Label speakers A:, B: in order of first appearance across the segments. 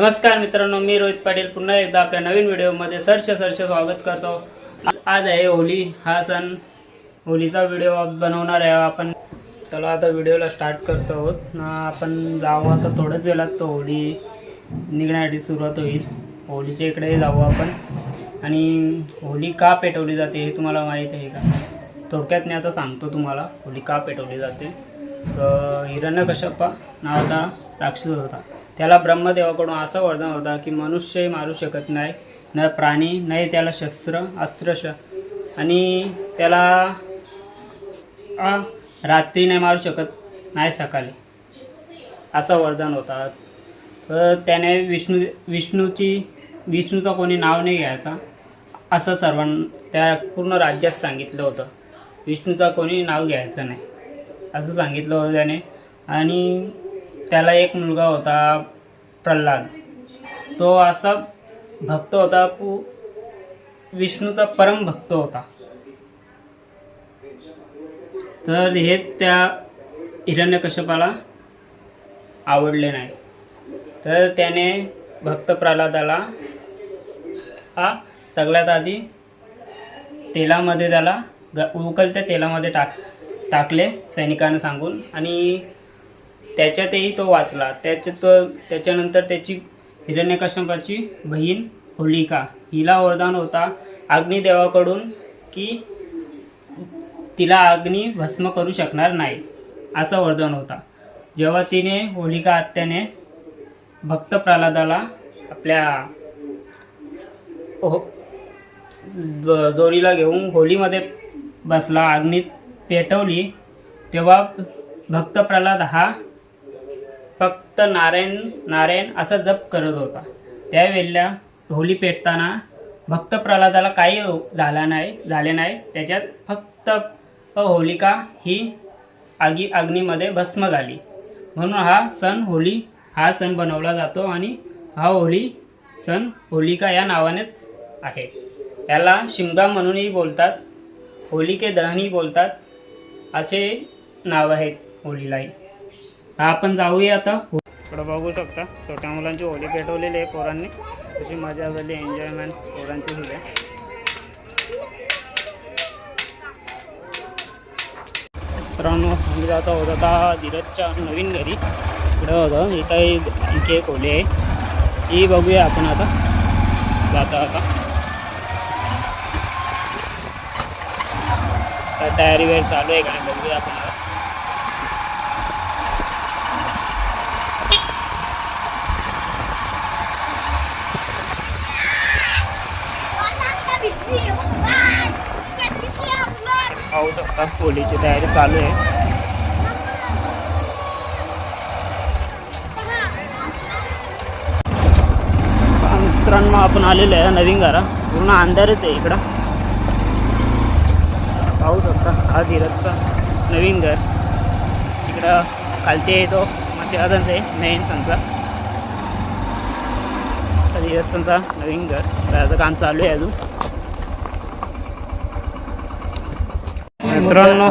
A: नमस्कार मित्रांनो मी रोहित पाटील. पुन्हा एकदा आपल्या नवीन व्हिडिओमध्ये सरश सरश स्वागत करतो. आज आहे होली. हा सण होलीचा व्हिडिओ बनवणार आहे आपण. चला आता व्हिडिओला स्टार्ट करतो आहोत. आपण जाऊ आता थोड्याच वेळात तो होली निघण्यासाठी सुरुवात होईल. होलीच्या इकडे जाऊ आपण. आणि होली का पेटवली जाते हे तुम्हाला माहीत आहे का? थोडक्यात मी आता सांगतो तुम्हाला. होली का पेटवली जाते? तर हिरण्यकश्यपा नावाचा राक्षस होता. त्याला ब्रह्मदेवाकडून असा वरदान होता की मनुष्यही मारू शकत नाही. न प्राणी नाही त्याला शस्त्र अस्त्रश आणि त्याला रात्री नाही मारू शकत नाही सकाळी. असा वरदान होता. तर त्याने विष्णू विष्णूची विष्णूचं कोणी नाव नाही घ्यायचा असं सर्वांना त्या पूर्ण राज्यात सांगितलं होतं. विष्णूचा कोणी नाव घ्यायचं नाही. असं सांगितलं होतं त्याने. आणि त्याला एक मुलगा होता प्रल्हाद. तो असा भक्त होता पू विष्णूचा परम भक्त होता. तर हे त्या हिरण्यकश्यपाला आवडले नाही. तर त्याने भक्त प्रल्हादाला हा सगळ्यात आधी तेलामध्ये त्याला ग उकलत्या तेलामध्ये टाक टाकले सैनिकांना सांगून. आणि त्याच्यातही तो वाचला. त्याच्यात तो त्याच्यानंतर त्याची हिरण्यकश्यपाची बहीण होलिका. हिला वरदान होता अग्निदेवाकडून की तिला अग्नी भस्म करू शकणार नाही असं वरदान होता. जेव्हा तिने होलिका आत्याने भक्त प्रल्हादाला आपल्या हो दोरीला घेऊन होलीमध्ये बसला अग्नीत पेटवली तेव्हा भक्त प्रल्हाद हा फक्त नारायण नारायण असा जप करत होता. त्यावेळेला होली पेटताना भक्त प्रल्हादाला काही झाला नाही झाले नाही. त्याच्यात फक्त होलिका ही आगी अग्नीमध्ये भस्म झाली. म्हणून हा सण होली हा सण बनवला जातो आणि हा होली सण होलिका या नावानेच आहे. याला शिमगा म्हणूनही बोलतात होलिके दहनही बोलतात. असे नाव आहेत होलीलाही. आपण जाऊया आता. इकडं बघू शकता छोट्या मुलांची होली पेटवलेली आहे पोरांनी. तशी मजा झाली एन्जॉयमेंट पोरांची सुद्धा मित्रांनो आम्ही जाता होता आता धीरजच्या नवीन घरी. इकडं होतं इथं आणखी एक होली आहे. ही बघूया आपण आता. जाता आता. तयारी वेळ चालू आहे का नाही बघूया आपण पाहू शकता. होलीची तयारी चालू आहे. मित्रांनो आपण आलेलो आहे नवीन घरा पूर्ण अंधारच आहे इकडं. पाहू शकता हा धीरजचा नवीन घर. इकडं खालते येतो मग आहे नवीन संचा. धीरज संचा नवीन घर. त्याचं काम चालू आहे अजून. मित्रांनो.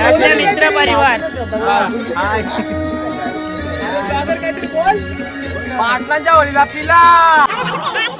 A: आपला मित्र परिवार.
B: पाटलांच्या वरीला पिला.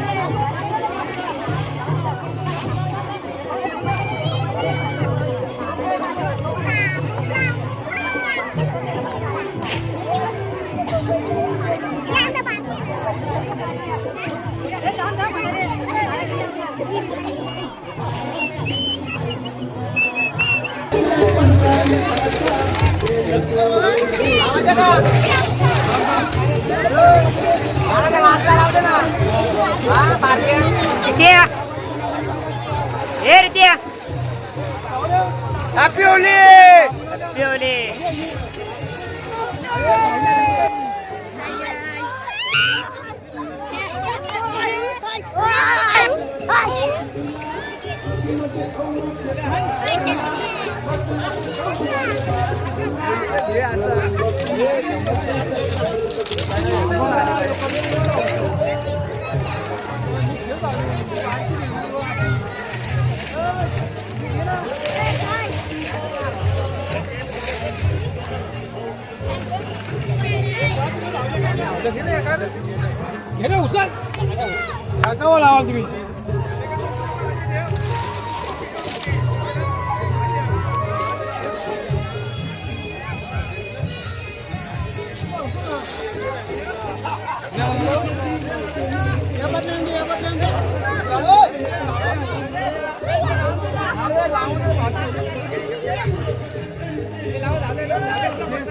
A: Happy
B: Oli! Happy
A: Oli!
B: घे रे उचल काका लावा तुम्ही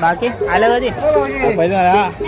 B: બાકી આલે બધી
C: પૈસા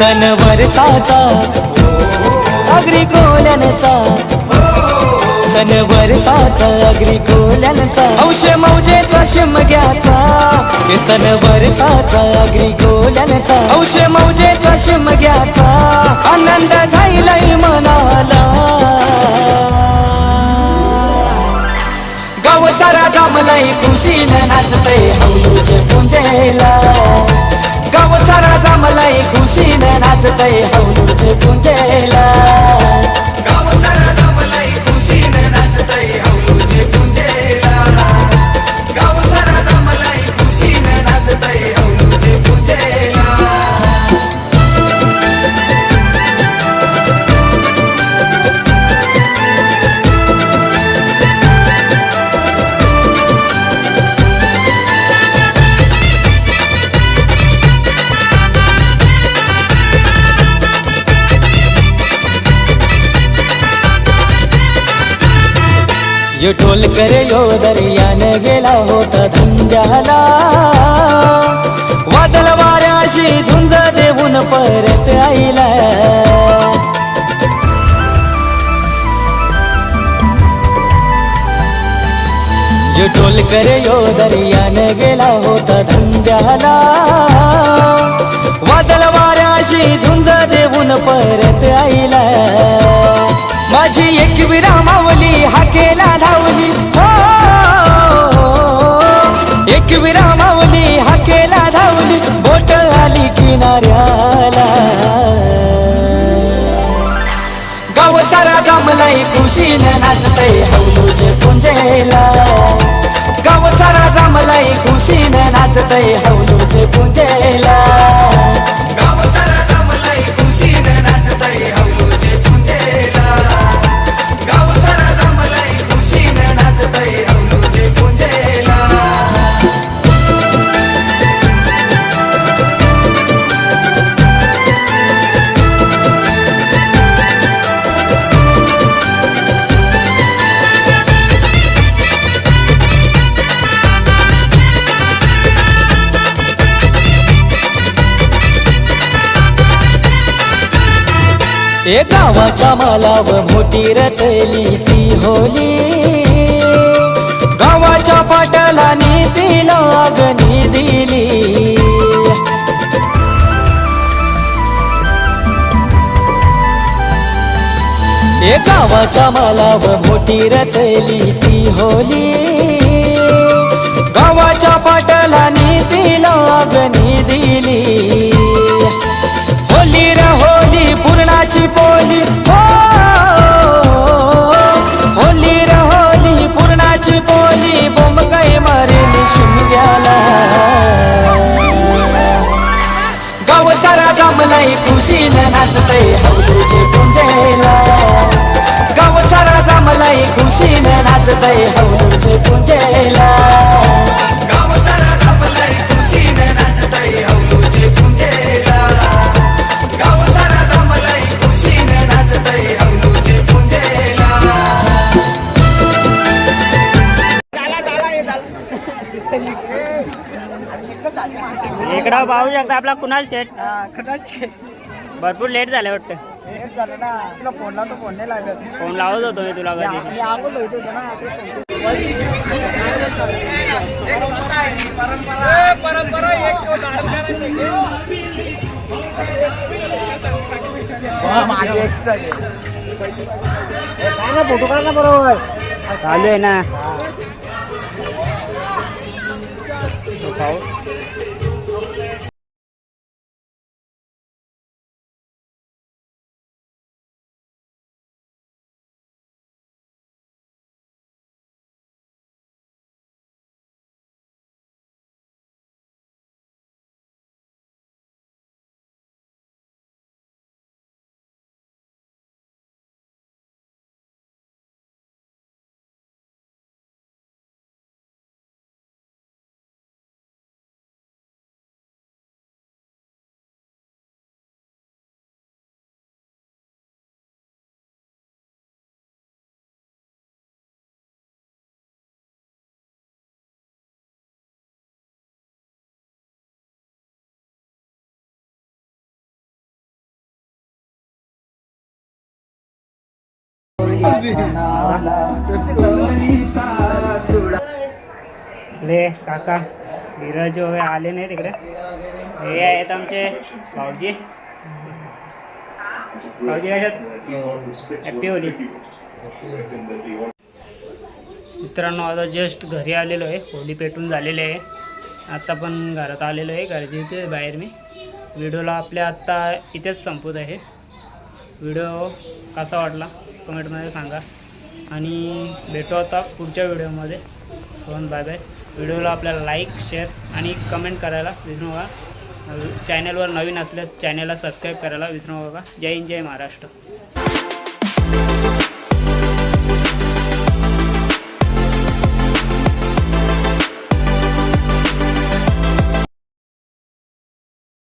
D: सन वरसाचा अग्री कोल्यांचा सन वरसाचा अग्री कोल्यांचा औष मौजेचा शिमग्याचा हे सण वरसाचा अग्री कोल्यांचा औष मौजेचा शिमग्याचा आनंद झाईलाई मनाला. गाव सारा जमलाय खुशीनं नाचते हौलूचे पुंजेला. गाव सारा जमलाय खुशीनं नाचतय हौलूचे पुंजेला. यो करे यो दर्याने गेला होता धंद्याला. वादल वाऱ्याशी झुंज देऊन परत आईला. यो टोल करे यो दर्याने गेला होता धंद्याला. वादल वाऱ्याशी झुंज देऊन परत आईला. माझी एक विरामावली हाकेला धावली. हो, हो, हो एक विरामावली हाकेला धावली. बोट आली किनाऱ्याला. गाव सारा जमलाई खुशीनं नाचतय हौलूचे पुंजेला. गाव सारा जमलाई खुशीनं नाचतय हौलूचे पुंजेला. ए गावाच्या मालाव मोठी रचली ती होली. गावाच्या पाटलाने तिला लागणी दिली. ए गावाच्या मालाव मोठी रचली ती होली. गावाच्या पाटलाने तिला लागणी दिली. हो, होली र होली पूर्णाची पोली बोंब काय मारेली शिमग्याला. गाव सारा जमलाय खुशीनं नाचतय हौलूचे पुंजेला. गाव सारा जमलाय खुशीनं नाचतय हौलूचे पुंजेला
A: शकता आपला कुणाल शेट भरपूर लेट झालं वाटतं.
B: झालं ना. तुला फोन लावतो फोन नाही लागत.
A: फोन लावत होतो मी तुला कधी.
B: मी आपण होतो ना तुला phone केला. मागे एक्स्ट्रा काय ना फोटो काढ ना बरोबर.
A: चालू आहे ना. ले काका धीरज वगैरे आले नाही तिकडे. हे आहेत आमचे भाऊजी. भाऊजी कशात हॅपी होली. मित्रांनो आता जस्ट घरी आलेलो आहे. होली पेटून झालेली आहे. आत्ता पण घरात आलेलो आहे. घरची इथे बाहेर मी. व्हिडिओला आपल्या आत्ता इथेच संपत आहे. व्हिडिओ कसा वाटला? कमेंटमध्ये सांगा. आणि भेटू आता पुढच्या व्हिडिओमध्ये. फोन बाय बाय व्हिडिओला आपल्याला लाईक शेअर आणि कमेंट करायला विसरू नका. चॅनलवर नवीन असल्यास चॅनलला सबस्क्राईब करायला विसरू नका. जय हिंद जय महाराष्ट्र.